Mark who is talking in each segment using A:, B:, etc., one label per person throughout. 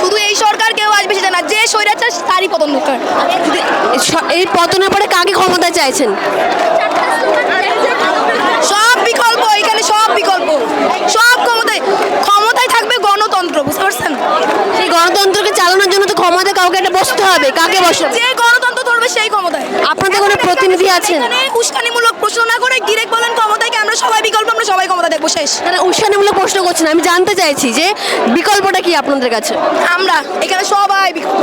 A: শুধু এই
B: সরকার কেউ আসবে সেটা না যে স্বৈরাচার তারই পতন দরকার
A: এই পতনের পরে কাকে ক্ষমতা চাইছেন?
B: সব বিকল্প এখানে সব বিকল্প। সব ক্ষমতায় ক্ষমতায় থাকবে গণতন্ত্র বুঝতে পারছেন?
A: সেই গণতন্ত্রকে চালানোর জন্য তো ক্ষমতা কাউকে একটা বসতে হবে। কাকে
B: বসতে
A: আপনাদের কোনো প্রতিনিধি আছেন
B: উস্কানিমূলক প্রশ্ন না করে ডিরেক্ট বলেন ক্ষমতায় কি আমরা সবাই বিকল্প আমরা সবাই ক্ষমতা দেখব শেষ
A: তাহলে উস্কানিমূলক প্রশ্ন করছেন আমি জানতে চাইছি যে বিকল্পটা কি আপনাদের কাছে
B: আমরা এখানে সবাই বিকল্প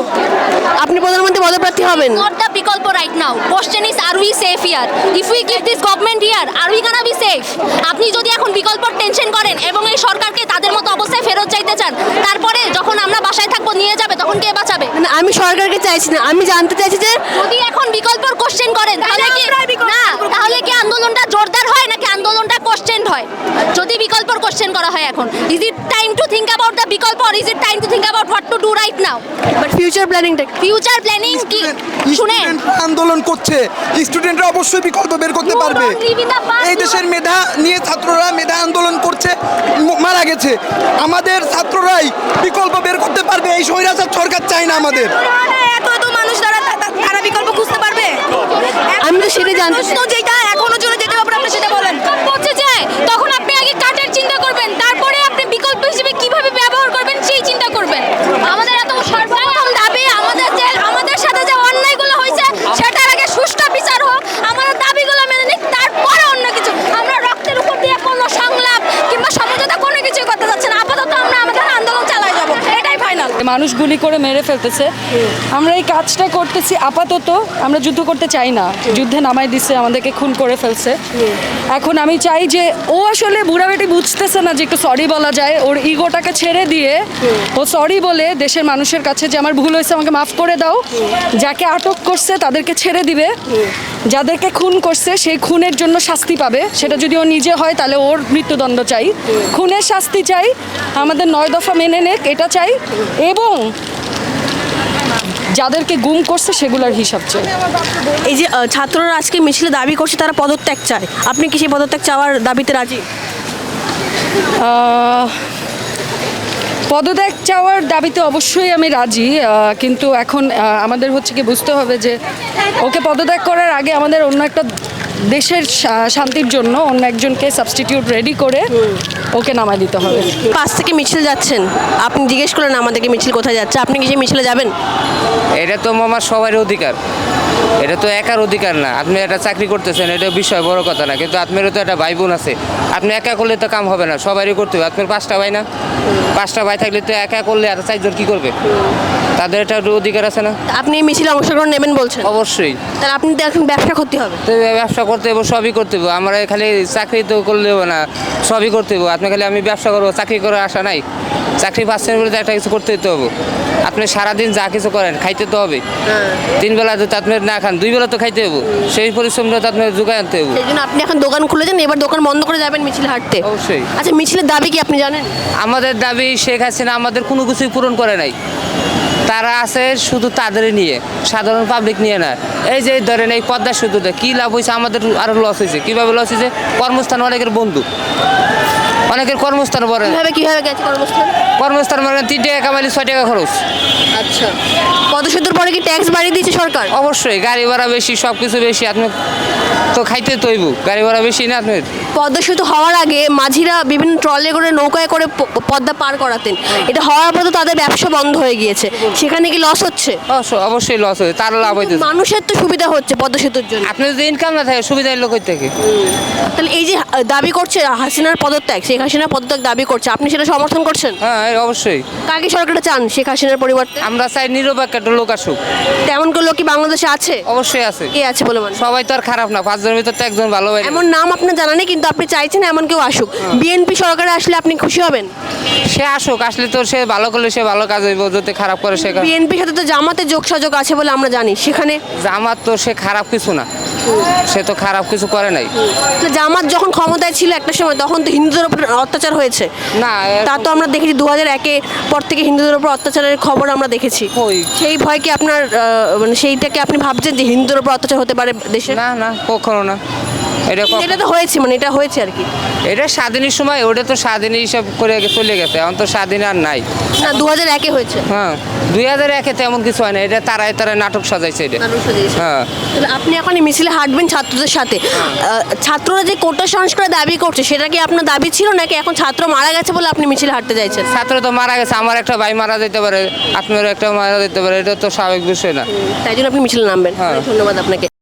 A: আপনি প্রধানমন্ত্রী পদপ্রার্থী হবেন
C: not the বিকল্প right now. Question is, are we safe here? If we give this government here, are we gonna be safe? আপনি যদি এখন বিকল্প টেনশন করেন এবং এই সরকারকে তাদের মতো অবস্থায় ফেরত চাইতে চান তারপরে যখন আমরা বাসায় থাকব নিয়ে যাবে তখন কে বাঁচাবে
A: মানে আমি সরকারকে চাইছি না আমি জানতে চাইছি যে
C: যদি এখন বিকল্প কোশ্চেন করেন তাহলে কি না তাহলে কি আন্দোলনটা জোরদার হয় নাকি আন্দোলনটা কোশ্চেন হয়? যদি বিকল্প কোশ্চেন করা হয় এখন। Is it time to think about the বিকল্প or is it time to think about what to do right now
A: but future প্ল্যানিংটা
C: ফিউচার প্ল্যানিং কি? শুনেন।
D: আন্দোলন করছে। স্টুডেন্টরা অবশ্যই বিকল্প বের করতে পারবে। এই দেশের মেধা নিয়ে ছাত্ররা মেধা আন্দোলন করছে মারা গেছে। আমাদের ছাত্ররাই বিকল্প বের করতে পারবে। এই স্বৈরাচার সরকার চায় না আমাদের।
B: এত এত মানুষ বিকল্প খুঁজতে পারবে?
A: আমি তো সেটা জানতে
B: যেটা এখনও জন্য যেটা ব্যাপারে আপনি সেটা বলেন
C: পৌঁছে যায় তখন আপনি আগে কাটের চিন্তা করবেন তারপরে আপনি বিকল্প হিসেবে কীভাবে ব্যবহার করবেন সেই চিন্তা করবেন আমাদের এত সর্বপ্রথম দাবি আমাদের যে আমাদের সাথে যে অন্যায়গুলো হয়েছে সেটার আগে সুষ্ঠু বিচার হোক আমাদের দাবিগুলো মেনে নিক তারপরে অন্য কিছু আমরা রক্তের উপর দিয়ে কোনো সংলাপ কিংবা সমঝোতা কোনো কিছুই করতে যাচ্ছে না আপাতত আমরা আমাদের আন্দোলন চালাই যাব এটাই ফাইনাল
E: মানুষ গুলি করে মেরে ফেলতেছে। আমরা এই কাজটা করতেছি আপাতত, আমরা যুদ্ধ করতে চাই না। যুদ্ধে নামাই দিছে, আমাদেরকে খুন করে ফেলছে। এখন আমি চাই যে ও আসলে বুড়া বেটি বুঝতেছে না যে একটু সরি বলা যায়। ওর ইগোটাকে ছেড়ে দিয়ে ও সরি বলে দেশের মানুষের কাছে যে আমার ভুল হয়েছে, আমাকে মাফ করে দাও। যাকে আটক করছে, তাদেরকে ছেড়ে দিবে। যাদেরকে খুন করছে সেই খুনের জন্য শাস্তি পাবে। সেটা যদি ও নিজে হয় তাহলে ওর মৃত্যুদণ্ড চাই। খুনের শাস্তি চাই আমাদের নয় দফা মেনে নেক এটা চাই। এবং যাদেরকে গুম করছে সেগুলোর হিসাব চাই।
A: এই যে ছাত্ররা আজকে মিছিলে দাবি করছে তারা পদত্যাগ চায়। আপনি কি সেই পদত্যাগ চাওয়ার দাবিতে রাজি?
E: পদত্যাগ চাওয়ার দাবিতে অবশ্যই আমি রাজি কিন্তু এখন আমাদের হচ্ছে কি বুঝতে হবে যে ওকে পদত্যাগ করার আগে আমাদের অন্য একটা দেশের শান্তির জন্য অন্য একজনকে সাবস্টিটিউট রেডি করে ওকে নামায় দিতে হবে।
A: পাশ থেকে মিছিল যাচ্ছেন। আপনি জিজ্ঞেস করলেন আমাদেরকে মিছিল কোথায় যাচ্ছে। আপনি কি সেই মিছিলে যাবেন?
F: এটা তো মামা সবার অধিকার। এটা তো একার অধিকার না। আপনি একটা চাকরি করতেছেন এটা বিষয় বড় কথা না। কিন্তু আপনারও তো একটা ভাই বোন আছে। আপনি একা করলে তো কাম হবে না। সবারই করতে হবে। আপনার পাঁচটা ভাই না? পাঁচটা ভাই থাকলে তো একা করলে আর চারজন কী করবে? তাদের একটা অধিকার আছে না?
A: আপনি মিছিলে অংশগ্রহণ নেবেন বলছেন।
F: অবশ্যই।
A: তাহলে আপনি তো এখন ব্যবসা করতে হবে।
F: তো ব্যবসা করতে হবে সবই করতে হবে আমরা খালি চাকরি তো করলে হবে না সবই করতে হবে আপনি খালি আমি ব্যবসা করব চাকরি করার আশা নাই। চাকরি পাচ্ছেন বলে তো একটা কিছু করতে তো হবে আপনি সারাদিন যা কিছু করেন খাইতে তো হবে। তিন বেলা যদি আপনি না খান দুই বেলা তো খাইতে হবে সেই পরিশ্রমটা তো আপনার যোগায় আনতে হবে
A: সেই জন্য আপনি এখন দোকান খুলেছেন এবার দোকান বন্ধ করে যাবেন মিছিল হাঁটতে।
F: অবশ্যই।
A: আচ্ছা মিছিলের দাবি কি আপনি জানেন?
F: আমাদের দাবি শেখ হাসিনা আমাদের কোনো কিছুই পূরণ করে নাই। তারা আছে শুধু তাদের নিয়ে, সাধারণ পাবলিক নিয়ে না। এই যে ধরেন এই পদ্মা সেতুতে কী লাভ হয়েছে আমাদের আরও লস হয়েছে কীভাবে লস হয়েছে কর্মস্থান অনেকের বন্ধু। অনেকের কর্মস্থান পরে
A: কীভাবে কীভাবে গেছে কর্মস্থান?
F: কর্মস্থান মানে তিন টাকা কামাইলে ছয় টাকা খরচ।
A: আচ্ছা। কত পদসেতুর পরে কি ট্যাক্স বাড়িয়ে দিয়েছে সরকার?
F: অবশ্যই গাড়ি ভাড়া বেশি সব কিছু বেশি আপনি তো খাইতে তৈব গাড়ি ভাড়া বেশি না আপনার
A: পদ্মা সেতু হওয়ার আগে মাঝিরা বিভিন্ন ট্রলে করে নৌকায় করে পদ্মা পার করাতেন। এটা হওয়ার পর তো তাদের ব্যবসা বন্ধ হয়ে গিয়েছে। সেখানে কি লস হচ্ছে?
F: অবশ্য- অবশ্যই লস হয়েছে তার লাভ হইতেছে।
A: মানুষের তো সুবিধা হচ্ছে পদ্মা সেতুর জন্য।
F: আপনি যদি ইনকাম না থাকে সুবিধা লোক থেকে?
A: তাহলে এই যে দাবি করছে হাসিনার পদত্যাগ শেখ হাসিনার পদত্যাগ দাবি করছে আপনি সেটা সমর্থন করছেন?
F: হ্যাঁ অবশ্যই।
A: কাকে সরকারটা চান শেখ হাসিনার পরিবর্তে?
F: আমরা চাই নিরপেক্ষ একটা লোক আসুক।
A: তেমন কোনো লোক কি বাংলাদেশে আছে?
F: অবশ্যই আছে।
A: কে আছে বলে মনে?
F: সবাই তো আর খারাপ না পাঁচজনের ভিতর তো একজন ভালো
A: এমন নাম আপনার জানা নেই কিন্তু আপনি চাইছেন এমন কেউ আসুক।
F: হ্যাঁ।
A: বিএনপি সরকারে আসলে আপনি খুশি হবেন?
F: সে আসুক আসলে তো সে ভালো করলে সে ভালো কাজ হইব যদি খারাপ করে সে।
A: বিএনপির সাথে তো জামাতের যোগসাযোগ আছে বলে আমরা জানি সেখানে
F: আমার তো সে খারাপ কিছু না। সে তো খারাপ কিছু করে নাই।
A: তো জামাত যখন ক্ষমতায় ছিল একটা সময় তখন তো হিন্দুদের উপর অত্যাচার হয়েছে।
F: না
A: তা তো আমরা দেখেছি দু হাজার একে পর থেকে হিন্দুদের উপর অত্যাচারের খবর আমরা দেখেছি।
F: ওই।
A: সেই ভয় কি আপনার মানে সেইটাকে আপনি ভাবছেন যে হিন্দুদের উপর অত্যাচার হতে পারে দেশে?
F: না না কখনো না। এটা
A: এটা তো হয়েছে মানে এটা হয়েছে আর কি।
F: এটা স্বাধীনের সময় ওটা তো স্বাধীন হিসাব করে চলে গেছে এখন তো স্বাধীন আর নাই।
A: না দু হাজার একে হয়েছে।
F: হ্যাঁ দুই হাজার একে তেমন কিছু হয় না এটা নাটক সাজাইছে এটা। হ্যাঁ।
A: আপনি এখন এই মিছিলে হাঁটবেন ছাত্রদের সাথে ছাত্ররা যে কোটা দাবি করছে সেটা কি আপনার দাবি ছিল নাকি এখন ছাত্র মারা গেছে বলে আপনি মিছিলে হাঁটতে চাইছেন
F: ছাত্র তো মারা গেছে আমার একটা ভাই মারা যেতে পারে আপনারও একটা মারা যেতে পারে এটা তো স্বাভাবিক বিষয় না।
A: তাই জন্য আপনি মিছিলে নামবেন।
F: হ্যাঁ।
A: ধন্যবাদ আপনাকে।